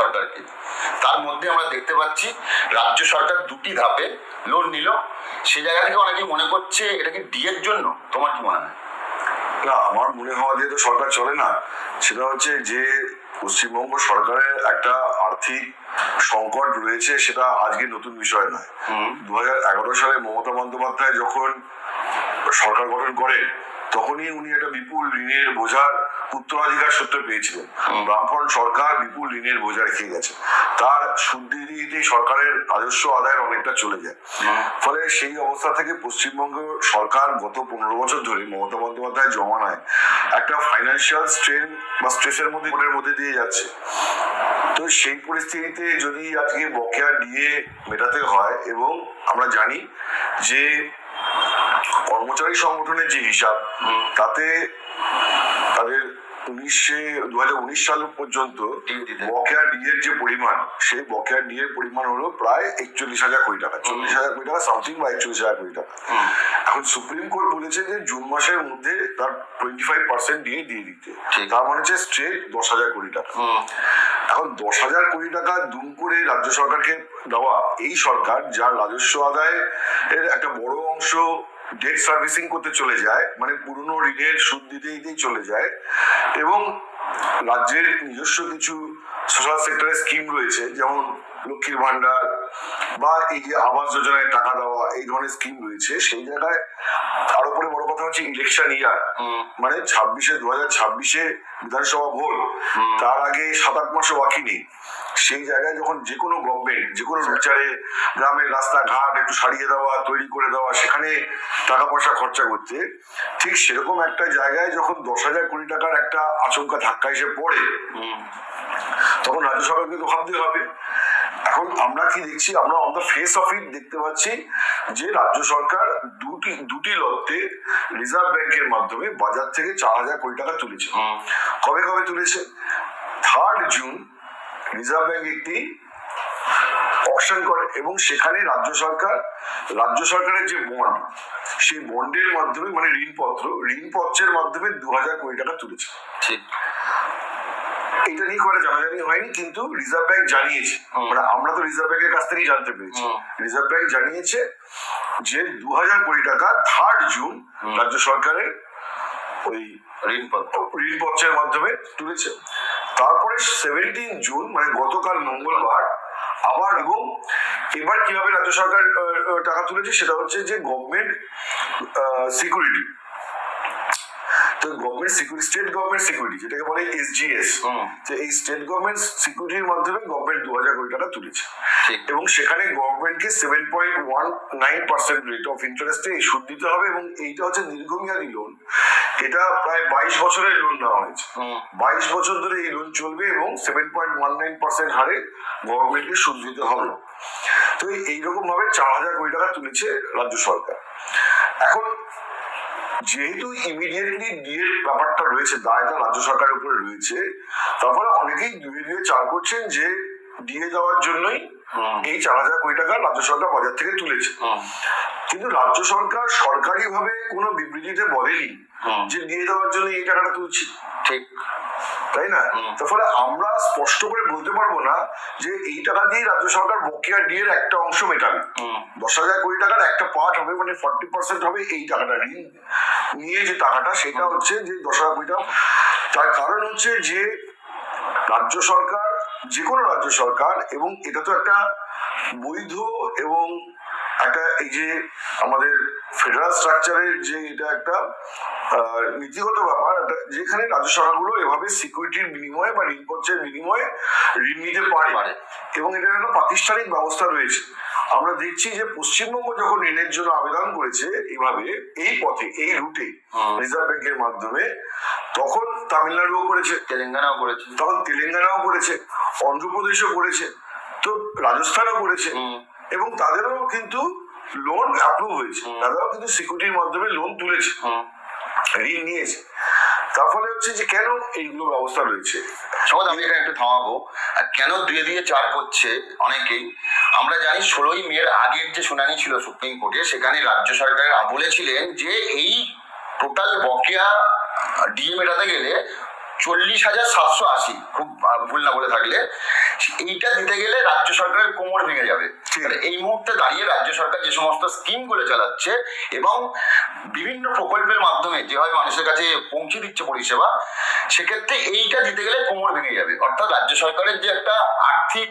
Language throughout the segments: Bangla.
সরকারকে। তার মধ্যে আমরা দেখতে পাচ্ছি রাজ্য সরকার দুটি ধাপে লোন নিল। সে জায়গা থেকে অনেকে মনে করছে এটা কি ডিএর জন্য? তোমার কি মনে হয়? না আমার মনে হওয়া দিয়ে তো সরকার চলে না সেটা হচ্ছে যে পশ্চিমবঙ্গ সরকারের একটা আর্থিক সংকট রয়েছে সেটা আজকে নতুন বিষয় নয়। দু হাজার এগারো সালে মমতা বন্দ্যোপাধ্যায় যখন সরকার গঠন করেন তখনই উনি একটা বিপুল ঋণের বোঝার উত্তরাধিকার সূত্রে পেয়েছিলেন ব্রাহ্মণ সরকার বিপুল ঋণের বোঝা রেখে গেছে। তার সুদ দিয়ে সরকারের রাজস্ব আদায়ের অনেকটা চলে যায়। ফলে সেই অবস্থা থেকে পশ্চিমবঙ্গ সরকার গত পনেরো বছর ধরে মমতা বন্দ্যোপাধ্যায় জমানায় একটা ফাইন্যান্সিয়াল স্ট্রেন বা স্ট্রেসের মধ্যে মধ্যে দিয়ে যাচ্ছে। তো সেই পরিস্থিতিতে যদি আজকে বকেয়া দিয়ে মেটাতে হয় এবং আমরা জানি যে কর্মচারী সংগঠনের যে হিসাব তাতে তাদের উনিশে দু হাজার উনিশ সাল পর্যন্ত। বকেয়া ডিএর যে পরিমাণ সেই বকেয়া ডিএর পরিমাণ হলো প্রায় একচল্লিশ হাজার কোটি টাকা। চল্লিশ হাজার কোটি টাকা সামথিং বা একচল্লিশ হাজার কোটি টাকা। এখন সুপ্রিম কোর্ট বলেছে যে জুন মাসের মধ্যে তার টোয়েন্টি ফাইভ পার্সেন্ট ডিএ দিয়ে দিতে। তার মানে হচ্ছে স্ট্রেট দশ হাজার কোটি টাকা। এখন দশ হাজার কোটি টাকা দুম করে রাজ্য সরকারকে দেওয়া এই সরকার যার রাজস্ব আদায় এর একটা বড় অংশ ডেট সার্ভিসিং করতে চলে যায় মানে পুরনো ঋণের সুদ দিতে দিতেই চলে যায় এবং রাজ্যের নিজস্ব কিছু সোশ্যাল সেক্টরের স্কিম রয়েছে যেমন লক্ষ্মীর ভান্ডার বা এই যে আবাস যোজনায় টাকা দেওয়া এই ধরনের স্কিম রয়েছে সেই জায়গায় তার উপরে বড় কথা হচ্ছে ইলেকশন ইয়ার মানে ছাব্বিশে দু হাজার ছাব্বিশে বিধানসভা ভোট তার আগে সাত আট মাসও বাকি নেই। সেই জায়গায় যখন যে কোনো গভর্নমেন্ট যে কোনো বিচারে গ্রামের রাস্তাঘাট একটু সারিয়ে দেওয়া তৈরি করে দেওয়া সেখানে টাকা পয়সা খরচা করতে ঠিক সেরকম একটা জায়গায় যখন দশ হাজার কোটি টাকার একটা আচমকা ধাক্কা এসে পড়ে তখন রাজ্য সরকারকে তো ভাবতে হবে। এখন আমরা কি দেখছি আমরা on the face of it দেখতে পাচ্ছি যে রাজ্য সরকার দুটি দুটি লত্তে রিজার্ভ ব্যাংকের মাধ্যমে বাজার থেকে চার হাজার কোটি টাকা তুলেছে। কবে কবে তুলেছে? থার্ড জুন রিজার্ভ ব্যাংক একটি অকশন করে এবং সেখানে রাজ্য সরকার রাজ্য সরকারের যে বন্ড সেই বন্ডের মাধ্যমে মানে ঋণপত্র ঋণপত্রের মাধ্যমে দু হাজার কোটি টাকা তুলেছে। ঠিক। এটা নিয়ে করে জানাজানি হয়নি কিন্তু রিজার্ভ ব্যাংক জানিয়েছে। মানে আমরা তো রিজার্ভ ব্যাংকের কাছ থেকেই জানতে পেরেছি। রিজার্ভ ব্যাংক জানিয়েছে যে দু হাজার কোটি টাকা থার্ড জুন রাজ্য সরকারের ওই ঋণপত্র। ঋণপত্রের মাধ্যমে তুলেছে। তারপরে সেভেন্টিন জুন মানে গতকাল মঙ্গলবার, আবার এবং এবার কীভাবে রাজ্য সরকার টাকা তুলেছে সেটা হচ্ছে যে গভর্নমেন্ট সিকিউরিটি তো government security state government security যেটাকে বলে এসজিএস যে এই স্টেট গভর্নমেন্ট সিকিউরিটির মাধ্যমে গভর্নমেন্ট দু হাজার কোটি টাকা তুলেছে। এবং সেখানে গভর্নমেন্টকে seven point one nine percent rate of ইন্টারেস্টে এই সুদ দিতে হবে এবং এইটা হচ্ছে দীর্ঘমেয়াদী লোন এটা প্রায় বাইশ বছরের লোন নেওয়া হয়েছে। বাইশ বছর ধরে এই লোন চলবে এবং seven point one nine percent হারে গভর্নমেন্টকে সুদ দিতে হবে। তো এইরকম ভাবে চার হাজার কোটি টাকা তুলেছে রাজ্য সরকার। এখন যেহেতু ইমিডিয়েটলি ডিএর ব্যাপারটা রয়েছে দায়টা রাজ্য সরকারের উপরে রয়েছে তারপরে অনেকেই দুই দুয়ে চাল করছেন যে দিয়ে দেওয়ার জন্যই এই চার হাজার কোটি টাকা রাজ্য সরকার বাজার থেকে তুলেছে। কিন্তু রাজ্য সরকার সরকারি ভাবে কোনো বিবৃতিতে বলেনি যে দিয়ে দেওয়ার জন্য এই টাকাটা তুলছি। ঠিক। তাই না হুম। তারপরে আমরা স্পষ্ট করে বলতে পারব না যে এই টাকা দিয়ে রাজ্য সরকার বকেয়া ডিএর একটা অংশ মেটাবে। দশ হাজার কোটি টাকার একটা পার্ট হবে মানে ফর্টি পার্সেন্ট হবে এই টাকাটা ঋণ নিয়ে যে টাকাটা সেটা হচ্ছে যে দশ হাজার কোটি টাকা তার কারণ হচ্ছে যে রাজ্য সরকার যে কোনো রাজ্য সরকার এবং এটা তো একটা বৈধ এবং একটা এই যে আমাদের ফেডারাল স্ট্রাকচারের যে এটা একটা নীতিগত ব্যাপার যেখানে রাজ্য সরকারগুলো এভাবে সিকিউরিটির বিনিময়ে বা ঋণপত্রের বিনিময়ে ঋণ নিতে পারে। এবং এটার একটা প্রাতিষ্ঠানিক ব্যবস্থা রয়েছে। আমরা দেখছি যে পশ্চিমবঙ্গ যখন ঋণের জন্য আবেদন করেছে এইভাবে এই পথে এই রুটে রিজার্ভ ব্যাংকের মাধ্যমে তখন তামিলনাড়ুও করেছে। তেলেঙ্গানাও করেছে। তখন তেলেঙ্গানাও করেছে অন্ধ্রপ্রদেশও করেছে তো রাজস্থানও করেছে। এবং তাদেরও কিন্তু লোন অ্যাপ্রুভ হয়েছে। তারাও কিন্তু সিকিউরিটির মাধ্যমে লোন তুলেছে। ঋণ নিয়েছে। তার ফলে হচ্ছে যে কেন এইগুলো ব্যবস্থা রয়েছে? সমাজ আমি এখানে একটু থামাবো। আর কেন দুয়ে দিয়ে চার করছে অনেকেই? আমরা জানি ষোলোই মের আগের যে শুনানি ছিল সুপ্রিম কোর্টে সেখানে রাজ্য সরকার বলেছিলেন যে এই টোটাল বকেয়া ডিএ মেটাতে গেলে চল্লিশ হাজার সাতশো আশি খুব ভুল না বলে থাকলে এইটা দিতে গেলে রাজ্য সরকারের কোমর ভেঙে যাবে। আর এই মুহূর্তে দাঁড়িয়ে রাজ্য সরকার যে সমস্ত স্কিমগুলো চালাচ্ছে এবং বিভিন্ন প্রকল্পের মাধ্যমে যেভাবে মানুষের কাছে পৌঁছে দিচ্ছে পরিষেবা সেক্ষেত্রে এইটা দিতে গেলে কোমর ভেঙে যাবে। অর্থাৎ রাজ্য সরকারের যে একটা আর্থিক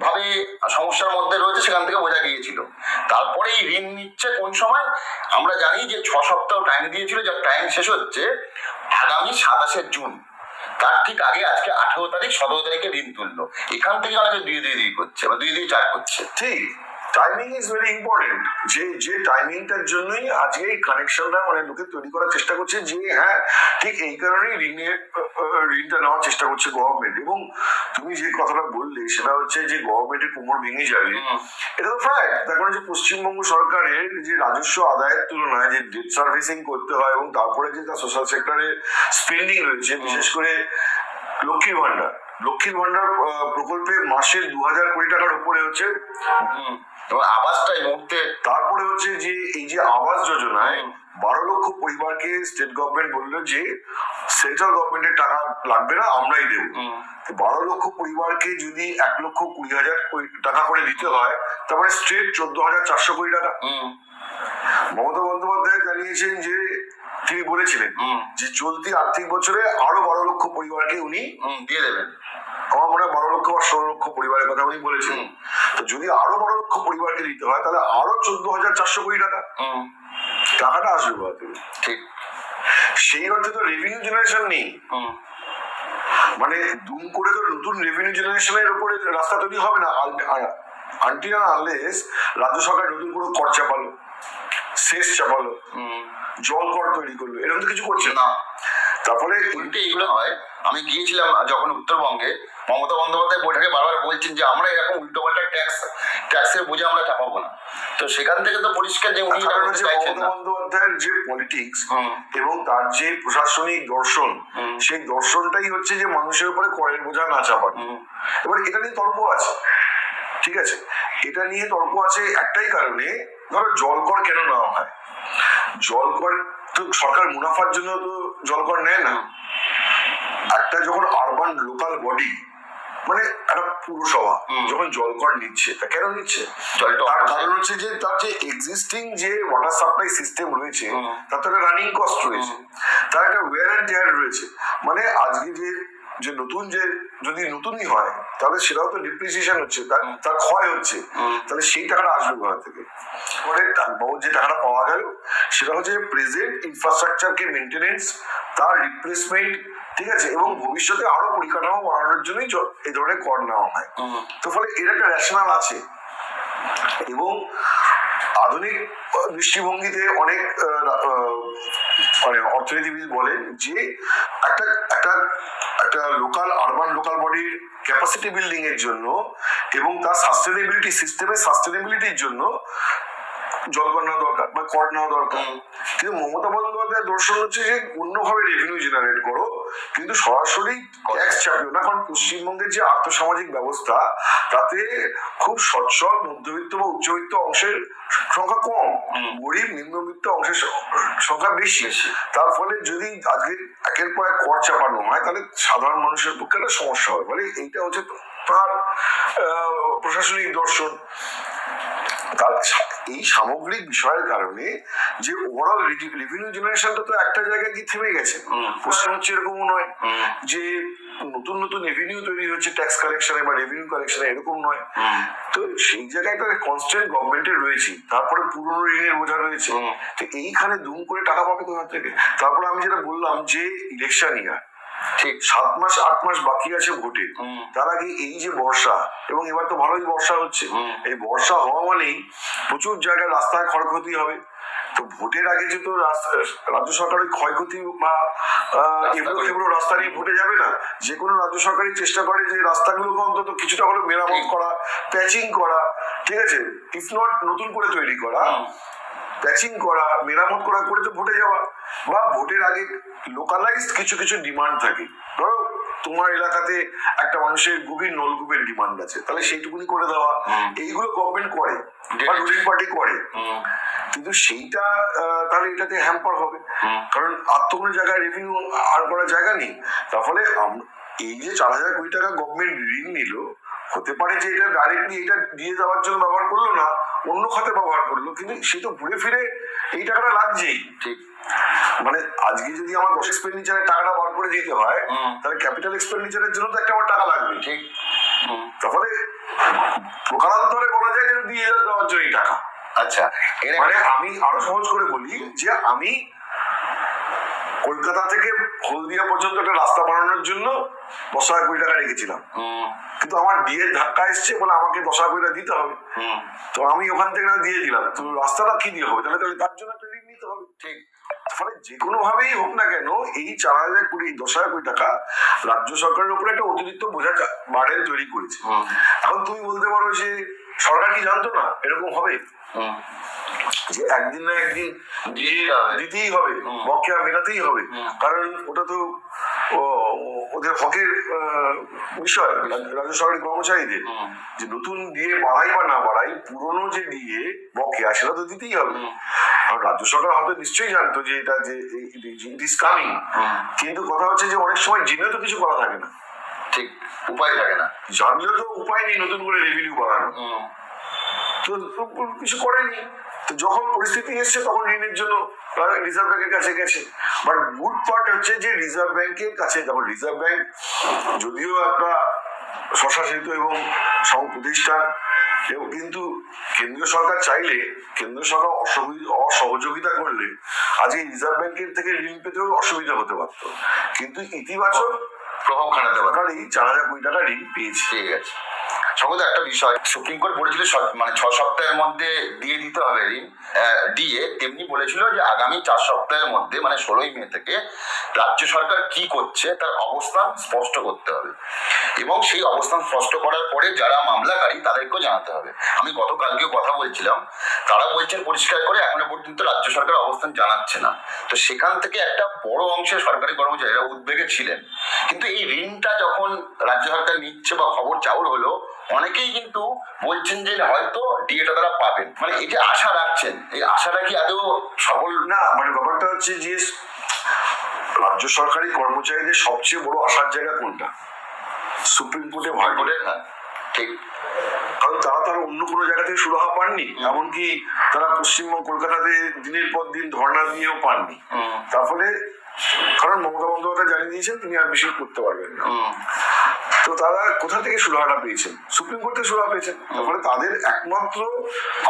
ভাবে সমস্যার মধ্যে রয়েছে সেখান থেকে বোঝা গিয়েছিল। তারপরে এই ঋণ নিচ্ছে কোন সময়? আমরা জানি যে ছ সপ্তাহ টাইম দিয়েছিল যার টাইম শেষ হচ্ছে আগামী সাতাশে জুন। তার ঠিক আগে আজকে আঠেরো তারিখ, সতেরো তারিখে ঋণ তুললো। এখান থেকে অনেকে দুই দুই দুই করছে, বা দুই দুই চার করছে। ঠিক। টাইমিং ইজ ভেরি ইম্পর্টেন্ট যে যে টাইমিংটার জন্যই আজকে এই কানেকশনটা মানে লোকে তৈরি করার চেষ্টা করছে যে হ্যাঁ ঠিক এই কারণেই ঋণের ঋণটা নেওয়ার চেষ্টা করছে গভর্নমেন্ট এবং তুমি যে কথাটা বললে সেটা হচ্ছে যে গভর্নমেন্টের কোমর ভেঙে যাবে। এটা তো ফ্যাক্ট তার কারণ যে পশ্চিমবঙ্গ সরকারের যে রাজস্ব আদায়ের তুলনায় যে ডেট সার্ভিসিং করতে হয় এবং তারপরে যে তার সোশ্যাল সেক্টরে স্পেন্ডিং রয়েছে বিশেষ করে লক্ষ্মীর ভান্ডার লক্ষ্মীর ভান্ডার প্রকল্পে মাসে দু হাজার কোটি টাকার উপরে হচ্ছে। এবং আবাসটা এই মুহূর্তে তারপরে হচ্ছে যে এই যে আবাস যোজনায় বারো লক্ষ পরিবারকে স্টেট গভর্নমেন্ট বলল যে সেন্ট্রাল গভর্নমেন্টের টাকা লাগবে না আমরাই দেবো। বারো লক্ষ পরিবারকে যদি এক লক্ষ কুড়ি হাজার টাকা করে দিতে হয় তারপরে স্টেট চোদ্দ হাজার চারশো কোটি টাকা। মমতা বন্দ্যোপাধ্যায় জানিয়েছেন যে তিনি বলেছিলেন যে চলতি আর্থিক বছরে আরও বারো লক্ষ পরিবারকে উনি দিয়ে দেবেন। আমার মনে হয় বারো লক্ষ বা ষোলো লক্ষ পরিবারের কথা উনি বলেছেন। তো যদি আরও বারো লক্ষ পরিবারকে দিতে হয় তাহলে আরও চোদ্দ হাজার চারশো কোটি টাকা। টাকাটা আসবে কোথা থেকে? ঠিক। সেই অর্থে তো রেভিনিউ জেনারেশন নেই। মানে দুম করে তো নতুন রেভিনিউ জেনারেশনের উপরে রাস্তা তৈরি হবে না। আনটি না আনলেস রাজ্য সরকার নতুন করে কর চাপালো শেষ চাপালো। জল কর তৈরি করল। এরকম তো কিছু করছে না। না। তারপরে উল্টে এগুলো হয়। আমি গিয়েছিলাম যখন উত্তরবঙ্গে মমতা বন্দ্যোপাধ্যায় বৈঠকে বারবার বলছেন যে আমরা এরকম উল্টো পাল্টা ট্যাক্স ট্যাক্সের বোঝা আমরা চাপাবো না। তো সেখান থেকে তো পরিষ্কার যে উনি এটা কারণ করতে হচ্ছে চাইছেন মমতা না। বন্দ্যোপাধ্যায়ের যে পলিটিক্স এবং তার যে প্রশাসনিক দর্শন সেই দর্শনটাই হচ্ছে যে মানুষের উপরে করের বোঝা না চাপানো। এবার এটা নিয়ে তর্ক আছে ঠিক আছে? এটা নিয়ে তর্ক আছে একটাই কারণে ধরো জল কর কেন নেওয়া হয়? জল কর তো সরকার মুনাফার জন্য তো জল কর নেয় না। একটা যখন আরবান লোকাল বডি মানে একটা পুরসভা যখন জল কর নিচ্ছে তা কেন নিচ্ছে? তার কারণ হচ্ছে যে তার যে এক্সিস্টিং যে ওয়াটার সাপ্লাই সিস্টেম রয়েছে তার তো একটা রানিং কস্ট রয়েছে। তার একটা ওয়ার অ্যান্ড টেয়ার রয়েছে। মানে আজকে যে যে নতুন যে যদি নতুনই হয় তাহলে সেটাও তো ডিপ্রিসিয়েশন হচ্ছে তার ক্ষয় হচ্ছে। তাহলে সেই টাকাটা আসবে কোথা থেকে? বাবদ যে টাকাটা পাওয়া গেল সেটা হচ্ছে প্রেজেন্ট ইনফ্রাস্ট্রাকচারকে মেনটেনেন্স তার রিপ্লেসমেন্ট ঠিক আছে এবং ভবিষ্যতে আরও পরিকাঠামো বাড়ানোর জন্যই এই ধরনের কর নেওয়া হয়। তো ফলে এর একটা রেশনাল আছে। এবং আধুনিক দৃষ্টিভঙ্গিতে অনেক মানে অর্থনীতিবিদ বলেন যে একটা একটা একটা লোকাল আরবান লোকাল বডির ক্যাপাসিটি বিল্ডিং এর জন্য এবং তার সাস্টেনেবিলিটি সিস্টেমের সাস্টেনেবিলিটির জন্য জল নেওয়া দরকার বা কর নেওয়া দরকার। কিন্তু মমতা বন্দ্যোপাধ্যায়ের দর্শন হচ্ছে যে অন্যভাবে রেভিনিউ জেনারেট করো কিন্তু সরাসরি ট্যাক্স চাপিও না কারণ পশ্চিমবঙ্গের যে আর্থসামাজিক ব্যবস্থা তাতে খুব সচ্ছল মধ্যবিত্ত বা উচ্চবিত্ত অংশের সংখ্যা কম গরিব নিম্নবিত্ত অংশের সংখ্যা বেশি। তার ফলে যদি আজকে একের পর এক কর চাপানো হয় তাহলে সাধারণ মানুষের পক্ষে একটা সমস্যা হয়। ফলে এইটা হচ্ছে তার প্রশাসনিক দর্শন। তার এই সামগ্রিক বিষয়ের কারণে যে ওভারঅল রেভিনিউ জেনারেশনটা তো একটা জায়গায় গিয়ে থেমে গেছে। পশ্চিম হচ্ছে এরকমও নয় যে নতুন নতুন রেভিনিউ তৈরি হচ্ছে ট্যাক্স কালেকশনে বা রেভিনিউ কালেকশনে এরকম নয়। তো সেই জায়গায় একটা কনস্ট্যান্ট গভর্নমেন্টের রয়েছে তারপরে পুরনো ঋণের বোঝা রয়েছে। তো এইখানে দুম করে টাকা পাবে কোথা থেকে? তারপরে আমি যেটা বললাম যে ইলেকশন ইয়ার ঠিক সাত মাস আট মাস বাকি আছে ভোটে। তার আগে এই যে বর্ষা এবং এবার তো ভালোই বর্ষা হচ্ছে। এই বর্ষা হওয়া মানেই প্রচুর জায়গায় রাস্তায় ক্ষয়ক্ষতি হবে। তো ভোটের আগে যে তো রাজ্য সরকার ওই ক্ষয়ক্ষতি বা আহ, এগুলো রাস্তা নিয়ে ভোটে যাবে না। যে কোনো রাজ্য সরকারই চেষ্টা করে যে রাস্তাগুলোকে অন্তত কিছুটা হলে মেরামত করা প্যাচিং করা ঠিক আছে? ইফ নট নতুন করে তৈরি করা। প্যাচিং করা মেরামত করা করে তো ভোটে যাওয়া। বা ভোটের আগে লোকালাইজড কিছু কিছু ডিমান্ড থাকে। ধরো তোমার এলাকাতে একটা মানুষের গভীর নলকূপের ডিমান্ড আছে। তাহলে সেইটুকুনি করে দেওয়া। এইগুলো গভর্নমেন্ট করে বা রুলিং পার্টি করে। কিন্তু সেইটা তাহলে এটাতে হ্যাম্পার হবে। কারণ আর তো কোনো জায়গায় রেভিনিউ আর করার জায়গা নেই। তার ফলে এই যে চার হাজার কোটি টাকা গভর্নমেন্ট ঋণ নিল হতে পারে যে এটা ডাইরেক্টলি এটা দিয়ে দেওয়ার জন্য ব্যবহার করল না অন্য খাতে ব্যবহার করল কিন্তু সে তো ঘুরে ফিরে এই টাকাটা লাগছেই। ঠিক। মানে আজকে যদি আমার দশ এক্সপেন্ডিচারের টাকাটা বার করে দিতে হয়। তাহলে ক্যাপিটাল এক্সপেন্ডিচারের জন্য তো একটা আমার টাকা লাগবে। ঠিক। তাহলে প্রকারান্তরে বলা যায় যে দিয়ে দেওয়ার জন্য এই টাকা। আচ্ছা। মানে আমি আরও সহজ করে বলি যে আমি কলকাতা থেকে হলদিয়া পর্যন্ত একটা রাস্তা বানানোর জন্য দশ হাজার কোটি টাকা রেখেছিলাম। কিন্তু আমার বিয়ের ধাক্কা এসছে বলে আমাকে দশ হাজার কোটি টাকা দিতে হবে। হুম, তো আমি ওখান থেকে না দিয়ে দিলাম। তো রাস্তাটা কি দিয়ে হবে? তাহলে তাহলে তার জন্য একটা ঋণ নিতে হবে। ঠিক। ফলে যে কোনো ভাবেই হোক না কেন এই চার হাজার কোটি দশ হাজার কোটি টাকা রাজ্য সরকারের উপরে একটা অতিরিক্ত বোঝা বাড়েন তৈরি করেছে। এখন তুমি বলতে পারো যে সরকার কি জানতো না এরকম হবে? হুম, যে একদিন না একদিন দিতেই হবে। হবে বকেয়া মেটাতেই হবে। কারণ ওটা তো ওদের হকের বিষয় রাজ্য- সরকারি কর্মচারীদের। যে নতুন দিয়ে বাড়াই বা না বাড়াই পুরনো যে দিয়ে বকেয়া সেটা তো দিতেই হবে। আর রাজ্য সরকার হয়তো নিশ্চয়ই জানতো যে এটা যে ইট ইজ কামিং কিন্তু কথা হচ্ছে যে অনেক সময় জেনেও তো কিছু করা থাকে না। ঠিক উপায় থাকে না। জানলেও তো উপায় নেই নতুন করে রেভিনিউ বাড়ানো কিছু করেনি। তো যখন পরিস্থিতি এসছে তখন ঋণের জন্য রিজার্ভ ব্যাংকের কাছে গেছে। বাট গুড পার্ট হচ্ছে যে রিজার্ভ ব্যাংকের কাছে যখন রিজার্ভ ব্যাংক যদিও একটা স্বশাসিত এবং প্রতিষ্ঠান এবং কিন্তু কেন্দ্রীয় সরকার চাইলে কেন্দ্র সরকার অসুবিধা অসহযোগিতা করলে আজকে রিজার্ভ ব্যাংকের থেকে ঋণ পেতেও অসুবিধা হতে পারতো। কিন্তু ইতিবাচক প্রভাব খাটাতে পারে চার হাজার কোটি টাকা ঋণ পেয়েছে। ঠিক আছে সঙ্গে একটা বিষয়। সুপ্রিম কোর্ট বলেছিল মানে ছ সপ্তাহের মধ্যে দিয়ে দিতে হবে ঋণ। দিয়ে তেমনি বলেছিল যে আগামী চার সপ্তাহের মধ্যে মানে ষোলোই মে থেকে রাজ্য সরকার কি করছে তার অবস্থান স্পষ্ট করতে হবে। এবং সেই অবস্থান স্পষ্ট করার পরে যারা মামলাকারী তাদেরকেও জানাতে হবে। আমি গতকালকেও কথা বলছিলাম। তারা বলছেন পরিষ্কার করে এখনও পর্যন্ত রাজ্য সরকার অবস্থান জানাচ্ছে না। তো সেখান থেকে একটা বড় অংশের সরকারি কর্মচারীরা উদ্বেগে ছিলেন। কিন্তু এই ঋণটা যখন রাজ্য সরকার নিচ্ছে বা খবর চাউর হলো অনেকেই কিন্তু বলছেন যে হয়তো ডিএটা তারা পাবেন। মানে এই যে আশা রাখছেন এই আশাটা কি আদৌ সফল? না মানে ব্যাপারটা হচ্ছে যে রাজ্য সরকারি কর্মচারীদের সবচেয়ে বড় আশার জায়গা কোনটা? সুপ্রিম কোর্টে ভয় করে হ্যাঁ ঠিক। কারণ তারা তারা অন্য কোনো জায়গা থেকে সুরাহা পাননি এমনকি তারা পশ্চিমবঙ্গ কলকাতাতে দিনের পর দিন ধর্ণা দিয়েও পাননি। হুম, তার ফলে কারণ মমতা বন্দ্যোপাধ্যায় জানিয়ে দিয়েছেন তিনি আর বেশি করতে পারবেন না। তো তারা কোথা থেকে সুরাহাটা পেয়েছেন? সুপ্রিম কোর্ট থেকে সুরাহা পেয়েছেন। তারপরে তাদের একমাত্র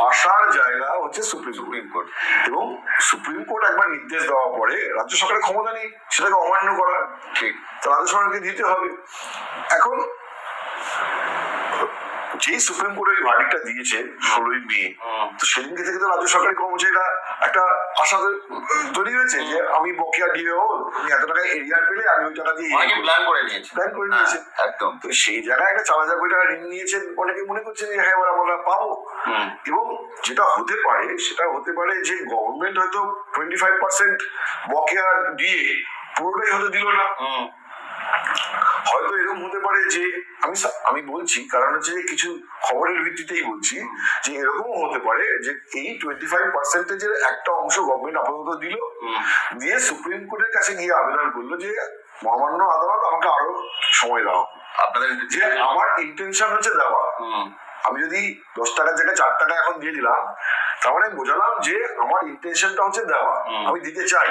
আসার জায়গা হচ্ছে সুপ্রিম সুপ্রিম কোর্ট। এবং সুপ্রিম কোর্ট একবার নির্দেশ দেওয়ার পরে রাজ্য সরকারের ক্ষমতা নেই সেটাকে অমান্য করা। ঠিক। তো রাজ্য সরকারকে দিতে হবে। এখন যেই সুপ্রিম কোর্ট ওই ভার্ডিকটা দিয়েছে ষোলোই মে তো সেদিনকে থেকে তো রাজ্য সরকারি কর্মচারীরা একটা আশা তৈরি হয়েছে যে আমি বকেয়া দিয়ে আমি এত টাকা এরিয়া পেলে আমি ওই টাকা দিয়ে প্ল্যান করে নিয়েছে। প্ল্যান করে হ্যাঁ, নিয়েছে একদম। তো সেই জায়গায় একটা চার হাজার কোটি টাকা ঋণ নিয়েছেন অনেকে মনে করছেন যে হ্যাঁ এবার আমরা পাবো। এবং যেটা হতে পারে সেটা হতে পারে যে গভর্নমেন্ট হয়তো টোয়েন্টি ফাইভ পার্সেন্ট বকেয়া দিয়ে পুরোটাই হয়তো দিল না। হয়তো এরকম হতে পারে যে আমি আমি বলছি কারণ হচ্ছে কিছু খবরের ভিত্তিতেই বলছি যে এরকমও হতে পারে যে এই টোয়েন্টি ফাইভ পার্সেন্টেজের একটা অংশ গভর্নমেন্ট আপাতত দিল। দিয়ে সুপ্রিম কোর্টের কাছে গিয়ে আবেদন করল যে মহামান্য আদালত আমাকে আরও সময় দাও। আপনাদের যে আমার ইন্টেনশন হচ্ছে দেওয়া। আমি যদি দশ টাকার জায়গায় চার টাকা এখন দিয়ে দিলাম তার মানে বোঝালাম যে আমার ইন্টেনশনটা হচ্ছে দেওয়া। আমি দিতে চাই।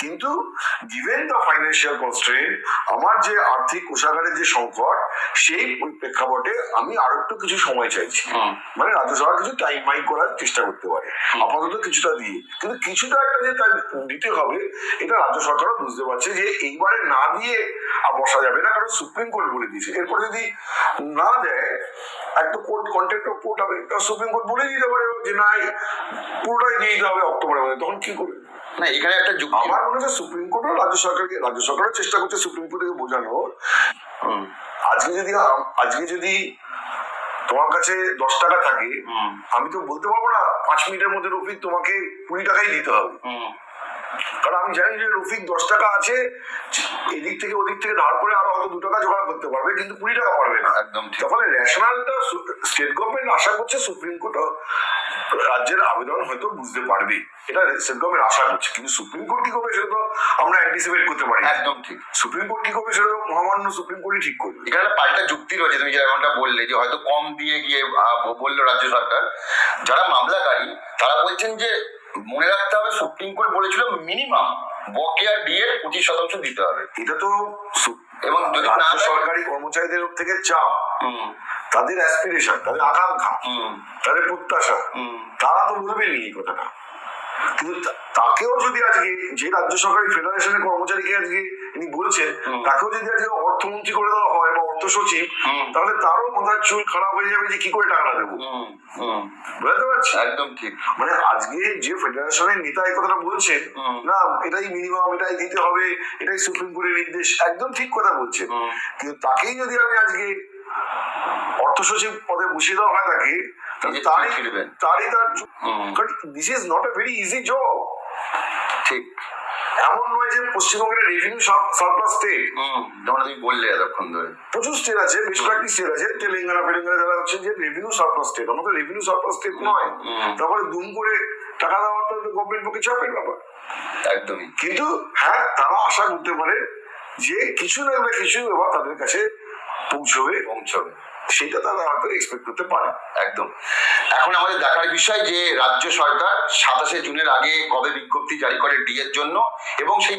কিন্তু গিভেন দ্য ফাইন্যান্সিয়াল কনস্ট্রেন আমার যে আর্থিক কোষাগারের যে সংকট সেই প্রেক্ষাপটে আমি আরও একটু কিছু সময় চাইছি। মানে রাজ্য সরকার কিছু টাইম মাই করার চেষ্টা করতে পারে। আপাতত কিছুটা দিয়ে। কিন্তু কিছুটা একটা যে তার দিতে হবে এটা রাজ্য সরকারও বুঝতে পারছে যে এইবারে না দিয়ে আর বসা যাবে না। কারণ সুপ্রিম কোর্ট বলে দিয়েছে। এরপর যদি না দেয় একটা কোর্ট কন্ট্যাক্ট কোর্ট হবে সুপ্রিম কোর্ট বলে দিতে পারে যে না পুরোটাই দিয়ে দিতে হবে অক্টোবরের মধ্যে। তখন কি করবে? না এখানে একটা যুক্তি আমার মনে হচ্ছে সুপ্রিম কোর্টও রাজ্য সরকারকে রাজ্য সরকারও চেষ্টা করছে সুপ্রিম কোর্টকে বোঝানোর। আজকে যদি আজকে যদি তোমার কাছে দশ টাকা থাকে আমি তো বলতে পারব না পাঁচ মিনিটের মধ্যে রফিক তোমাকে কুড়ি টাকাই দিতে হবে। কারণ আমি জানি যে রফিক দশ টাকা আছে এদিক থেকে ওদিক থেকে ধার করে আরও হয়তো দু টাকা জোগাড় করতে পারবে কিন্তু কুড়ি টাকা পারবে না। একদম ঠিক। তার ফলে ন্যাশনালটা স্টেট গভর্নমেন্ট আশা করছে সুপ্রিম কোর্টও রাজ্যের আবেদন হয়তো বুঝতে পারবে। এটা গভর্নমেন্ট আশা করছে কিন্তু সুপ্রিম কোর্ট কি করবে সেটা তো আমরা অ্যান্টিসিপেট করতে পারি একদম ঠিক। সুপ্রিম কোর্ট কি করবে সেটা মহামান্য সুপ্রিম কোর্টই ঠিক করবে। এখানে পাল্টা যুক্তি রয়েছে তুমি যেমনটা বললে যে হয়তো কম দিয়ে গিয়ে বলল রাজ্য সরকার। যারা মামলাকারী তারা বলছেন যে মনে রাখতে হবে সুপ্রিম কোর্ট বলেছিল মিনিমাম বকেয়া ডিএ পঁচিশ শতাংশ দিতে হবে। এটা তো এবং যদি না সরকারি কর্মচারীদের থেকে চাপ। তাদের অ্যাসপিরেশন তাদের আকাঙ্ক্ষা তাদের প্রত্যাশা তারা তো বলবেনই এই কথাটা। কিন্তু তাকেও যদি আজকে যে রাজ্য সরকারি ফেডারেশনের কর্মচারীকে আজকে ইনি বলছেন তাকেও যদি আজকে অর্থমন্ত্রী করে দেওয়া হয় বা অর্থ সচিব তাহলে তারও মাথার চুল খারাপ হয়ে যাবে যে কি করে টাকাটা দেবো। বুঝতে পারছি? একদম ঠিক। মানে আজকে যে ফেডারেশনের নেতা এই কথাটা বলছেন। না এটাই মিনিমাম এটাই দিতে হবে এটাই সুপ্রিম কোর্টের নির্দেশ একদম ঠিক কথা বলছেন। হুম। কিন্তু তাকেই যদি আমি আজকে অর্থ সচিব পদে বসিয়ে দেওয়া হয় তাকে তারই তারই তার this is not a very easy job ঠিক। এমন নয় যে পশ্চিমবঙ্গের রেভিনিউ সারপ্লাস স্টেট তুমি বললে এতক্ষণ ধরে। প্রচুর স্টেট আছে বেশ কয়েকটি স্টেট আছে তেলেঙ্গানা ফেলেঙ্গানা যারা হচ্ছে যে রেভিনিউ সারপ্লাস স্টেট আমাদের রেভিনিউ সারপ্লাস স্টেট নয়। তারপরে দুম করে টাকা দেওয়ার তো গভর্নমেন্ট পক্ষে চাপের ব্যাপার। একদমই। কিন্তু হ্যাঁ তারা আশা করতে পারে যে কিছু না কিছু এবার তাদের কাছে পৌঁছবে। পৌঁছবে। সেটা তারা হয়তো এক্সপেক্ট করতে পারে। একদম। এখন আমাদের দেখার বিষয় যে রাজ্য সরকার সাতাশে জুনের আগে কবে বিজ্ঞপ্তি জারি করে ডি এর জন্য এবং সেই